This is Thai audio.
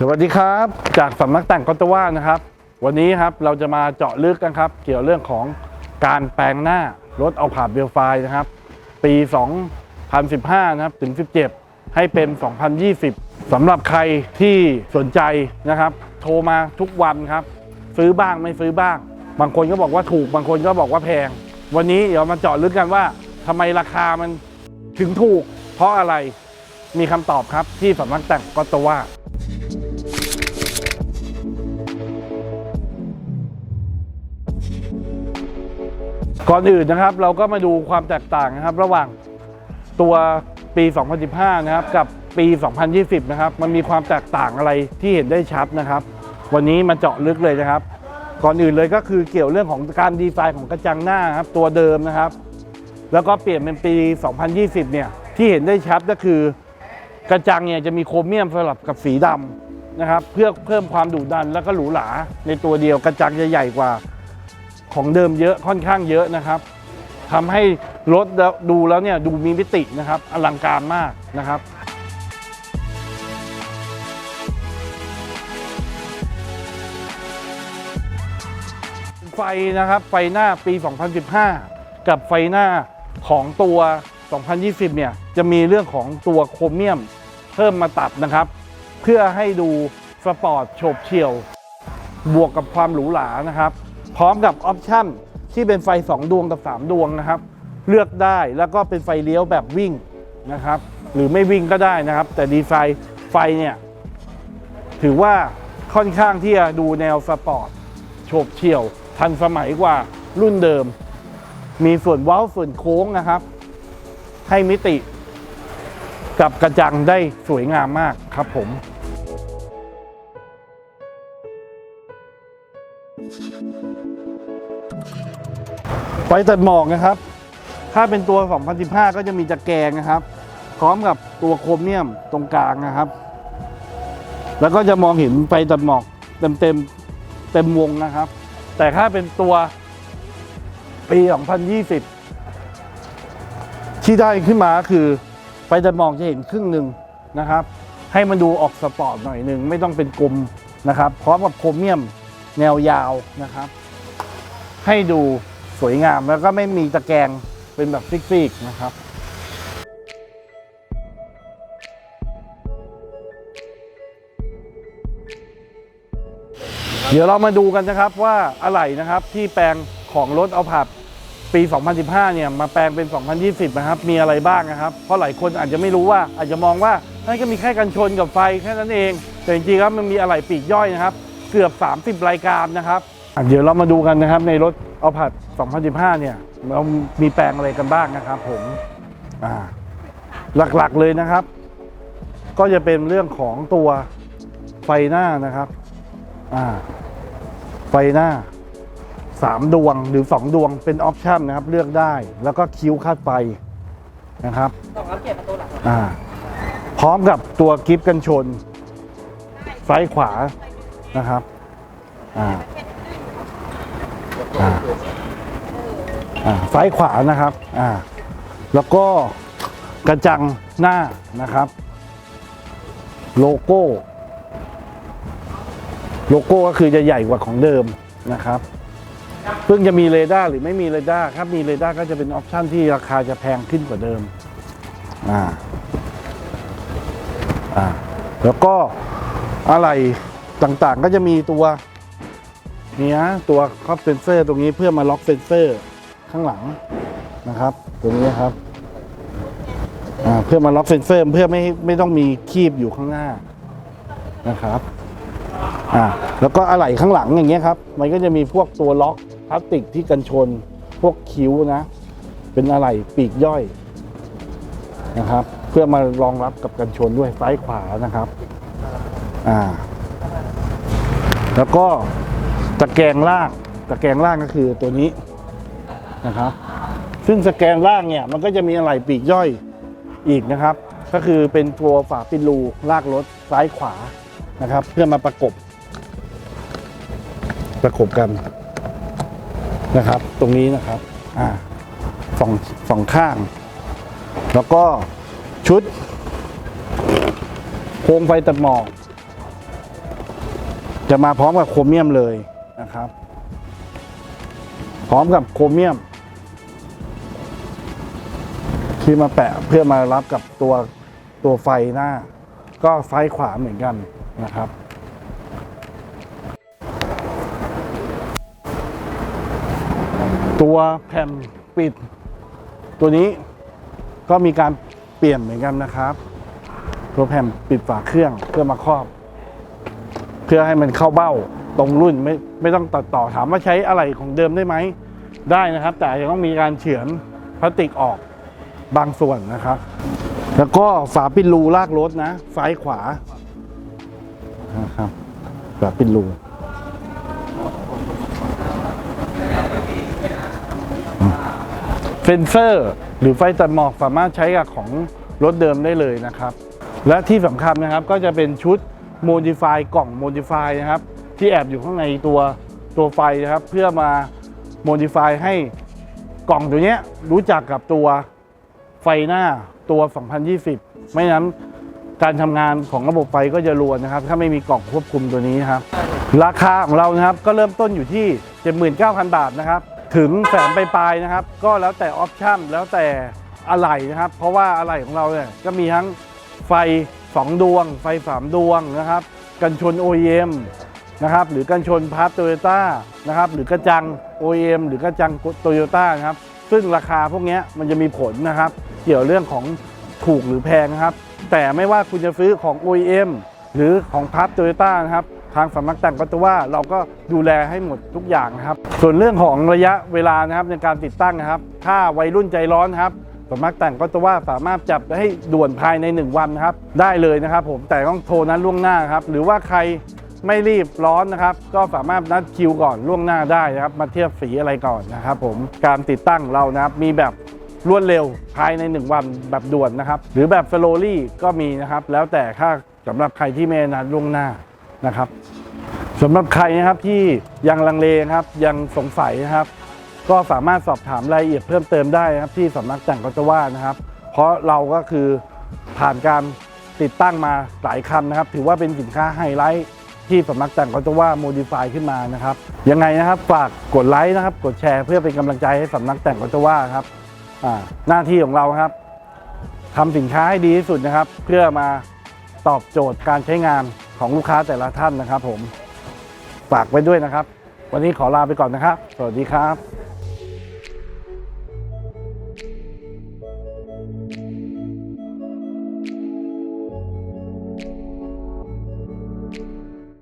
สวัสดีครับ จากสำนักแต่งกอตว่านะครับ วันนี้ครับเราจะมาเจาะลึกกันครับ เกี่ยวเรื่องของการแปลงหน้ารถเอาผาดเบลไฟนะครับ ปี 2015 นะครับถึง 17 ให้เป็น 2020สำหรับใครที่สนใจนะครับ โทรมาทุกวันครับ ซื้อบ้างไม่ซื้อบ้าง บางคนก็บอกว่าถูกบางคนก็บอกว่าแพง วันนี้เดี๋ยวมาเจาะลึกกันว่าทำไมราคามันถึงถูก เพราะอะไรมีคำตอบครับที่สำนักแต่งกอตว่า ก่อนอื่นนะครับเราก็มาดูความแตกต่างนะครับ ระหว่างตัวปี 2015 นะครับ กับปี 2020 นะครับ มันมีความแตกต่างอะไรที่เห็นได้ชัดนะครับ วันนี้มาเจาะลึกเลยนะครับ ก่อนอื่นเลยก็คือเกี่ยวเรื่องของการดีไซน์ของกระจังหน้าครับตัวเดิมนะครับ แล้วก็เปลี่ยนเป็นปี 2020 เนี่ยที่เห็นได้ชัดก็คือกระจังเนี่ยจะมีโครเมียมสลับกับสีดำนะครับ เพื่อเพิ่มความดุดันแล้วก็หรูหราในตัวเดียวกระจังจะใหญ่กว่า ของเดิมเยอะค่อนข้างเยอะนะครับทำให้รถดูแล้วเนี่ยดูมีมิตินะครับอลังการมากนะครับไฟนะครับไฟหน้าปี 2015 กับไฟหน้าของตัว 2020 เนี่ยจะมีเรื่องของตัวโครเมียมเพิ่มมาตัดนะครับ เพื่อให้ดูสปอร์ตโฉบเฉี่ยว บวกกับความหรูหรานะครับ พร้อมกับออปชั่นที่เป็นไฟ 2 ดวงกับ 3 ดวงนะครับ เลือกได้แล้วก็เป็นไฟเลี้ยวแบบวิ่งนะครับ หรือไม่วิ่งก็ได้นะครับ แต่ดีไซน์ไฟเนี่ย ถือว่าค่อนข้างที่จะดูแนวสปอร์ตโฉบเฉี่ยว ทันสมัยกว่ารุ่นเดิม มีส่วนเว้าส่วนโค้งนะครับ ให้มิติกับกระจังได้สวยงามมากครับผม ไฟตัดหมอกนะครับ ถ้าเป็นตัว 2015 ก็จะมีตะแกรงนะครับ พร้อมกับตัวโครเมียมตรงกลางนะครับ แล้วก็จะมองเห็นไฟตัดหมอกเต็มเต็มเต็มวงนะครับ แต่ถ้าเป็นตัวปี 2020 ที่ได้ขึ้นมาคือไฟตัดหมอกจะเห็นครึ่งหนึ่งนะครับ ให้มันดูออกสปอร์ตหน่อยหนึ่งไม่ต้องเป็นกลมนะครับ พร้อมกับโครเมียม แนวยาวนะครับ ให้ดูสวยงามแล้วก็ไม่มีตะแกรงเป็นแบบฟิกๆนะครับเดี๋ยวเรามาดูกันนะครับว่าอะไรนะครับที่แปลงของรถเอาผัดปี 2015 เนี่ยมาแปลงเป็น 2020 นะครับ มีอะไรบ้างนะครับ เพราะหลายคนอาจจะไม่รู้ว่าอาจจะมองว่านั่นก็มีแค่กันชนกับไฟแค่นั้นเอง แต่จริงๆแล้วมันมีอะไรปีกย่อยนะครับ เกือบ 30 รายการนะครับอะเดี๋ยวเรามาดูกันนะครับในรถเอาผัด 2015 เนี่ยเรามีแปลงอะไรกันบ้างนะครับผมอ่าหลักๆเลยนะครับ ก็จะเป็นเรื่องของตัวไฟหน้านะครับอ่าไฟหน้า 3 ดวงหรือ 2 ดวงเป็นออปชันนะครับ เลือกได้แล้วก็คิ้วคาดไฟนะครับสองอัปเกรดประตูหลังอ่าพร้อมกับตัวกิฟต์กันชน ซ้ายขวา นะครับ อ่าอ่าอ่าซ้ายขวานะครับ อ่า แล้วก็กระจังหน้านะครับ โลโก้ โลโก้ก็คือจะใหญ่กว่าของเดิมนะครับเพิ่งจะมีเรดาร์หรือไม่มีเรดาร์ครับมีเรดาร์ก็จะเป็นออปชันที่ราคาจะแพงขึ้นกว่าเดิมอ่าอ่าแล้วก็อะไร ต่างๆ ก็จะมีตัวเนี้ยตัวครอบเซนเซอร์ตรงนี้เพื่อมาล็อกเซนเซอร์ข้างหลังนะครับ ตัวนี้ครับเพื่อมาล็อกเซนเซอร์เพื่อไม่ไม่ต้องมีคีบอยู่ข้างหน้านะครับอ่าแล้วก็อะไหล่ข้างหลังอย่างเงี้ยครับ มันก็จะมีพวกตัวล็อกพลาสติกที่กันชน พวกคิ้วนะ เป็นอะไหล่ปีกย่อยนะครับ เพื่อมารองรับกับกันชนด้วยซ้ายขวานะครับ อ่า แล้วก็ตะแกรงล่างตะแกรงล่างก็คือตัวนี้นะครับ ซึ่งตะแกรงล่างเนี่ยมันก็จะมีอะไหล่ปีกย่อยอีกนะครับ ก็คือเป็นตัวฝาปิดรูลากรถซ้ายขวานะครับ เพื่อมาประกบ ประกบกันนะครับ ตรงนี้นะครับอ่าสองสองข้าง แล้วก็ชุดโคมไฟตัดหมอก จะมาพร้อมกับโครเมียมเลยนะครับ พร้อมกับโครเมียม ที่มาแปะเพื่อมารับกับตัวตัวไฟหน้า ก็ซ้ายขวาเหมือนกันนะครับตัวแผ่นปิด ตัวนี้ก็มีการเปลี่ยนเหมือนกันนะครับ ตัวแผ่นปิดฝาเครื่องเพื่อมาครอบ เพื่อให้มันเข้าเบ้าตรงรุ่นไม่ไม่ต้องตัดต่อถามว่าใช้อะไรของเดิมได้ไหมได้นะครับ แต่จะต้องมีการเฉือนพลาสติกออกบางส่วนนะครับ แล้วก็ฝาปิดรูลากรถนะ ซ้ายขวานะครับฝาปิดรูเซนเซอร์หรือไฟตัดหมอกสามารถใช้กับของรถเดิมได้เลยนะครับ และที่สำคัญนะครับก็จะเป็นชุด Modify กล่อง Modify นะครับ ที่แอบอยู่ข้างในตัวตัวไฟนะครับ เพื่อมา Modify ให้กล่องตัวเนี้ยรู้จักกับตัวไฟหน้าตัว 2020 ไม่นั้นการทำงานของระบบไฟก็จะรวนนะครับ ถ้าไม่มีกล่องควบคุมตัวนี้นะครับ ราคาของเรานะครับก็เริ่มต้นอยู่ที่ 79,000 บาทนะครับ ถึงแสนปลายๆนะครับ ก็แล้วแต่ออปชั่นแล้วแต่อะไหล่นะครับ เพราะว่าอะไหล่ของเราเนี่ยก็มีทั้งไฟ 2 ดวง ไฟ 3 ดวงนะครับ กันชน OEM นะครับ หรือกันชนพาร์ตโตโยต้านะครับ หรือกระจัง OEM หรือกระจังโตโยต้านะครับ ซึ่งราคาพวกนี้มันจะมีผลนะครับ เกี่ยวเรื่องของถูกหรือแพงนะครับ แต่ไม่ว่าคุณจะซื้อของ OEM หรือของพาร์ตโตโยต้านะครับทางสำนักแต่งก็จะว่าเราก็ดูแลให้หมดทุกอย่างนะครับ ส่วนเรื่องของระยะเวลานะครับในการติดตั้งนะครับ ถ้าวัยรุ่นใจร้อนครับ สำนักแต่งก็จะว่าสามารถจับให้ด่วนภายใน 1 วันนะครับ ได้เลยนะครับ ผมแต่ต้องโทรนั้นล่วงหน้าครับ หรือว่าใครไม่รีบร้อนนะครับ ก็สามารถนัดคิวก่อนล่วงหน้าได้นะครับ มาเทียบสีอะไรก่อนนะครับ ผมการติดตั้งเรานะครับ มีแบบรวดเร็วภายใน 1 วันแบบด่วนนะครับ หรือแบบสโลลี่ก็มีนะครับ แล้วแต่ค่าสำหรับใครที่ไม่นัดล่วงหน้านะครับสำหรับใครนะครับที่ยังลังเลครับยังสงสัยนะครับ ก็สามารถสอบถามรายละเอียดเพิ่มเติมได้นะครับที่สำนักแต่งก็จะว่านะครับ เพราะเราก็คือผ่านการติดตั้งมาหลายคันนะครับ ถือว่าเป็นสินค้าไฮไลท์ที่สำนักแต่งก็จะว่าโมดิฟายขึ้นมานะครับยังไงนะครับฝากกดไลค์นะครับ กดแชร์เพื่อเป็นกำลังใจให้สำนักแต่งก็จะว่าครับหน้าที่ของเราครับทำสินค้าให้ดีที่สุดนะครับ เพื่อมาตอบโจทย์การใช้งานของลูกค้าแต่ละท่านนะครับ ผมฝากไว้ด้วยนะครับ วันนี้ขอลาไปก่อนนะครับ สวัสดีครับ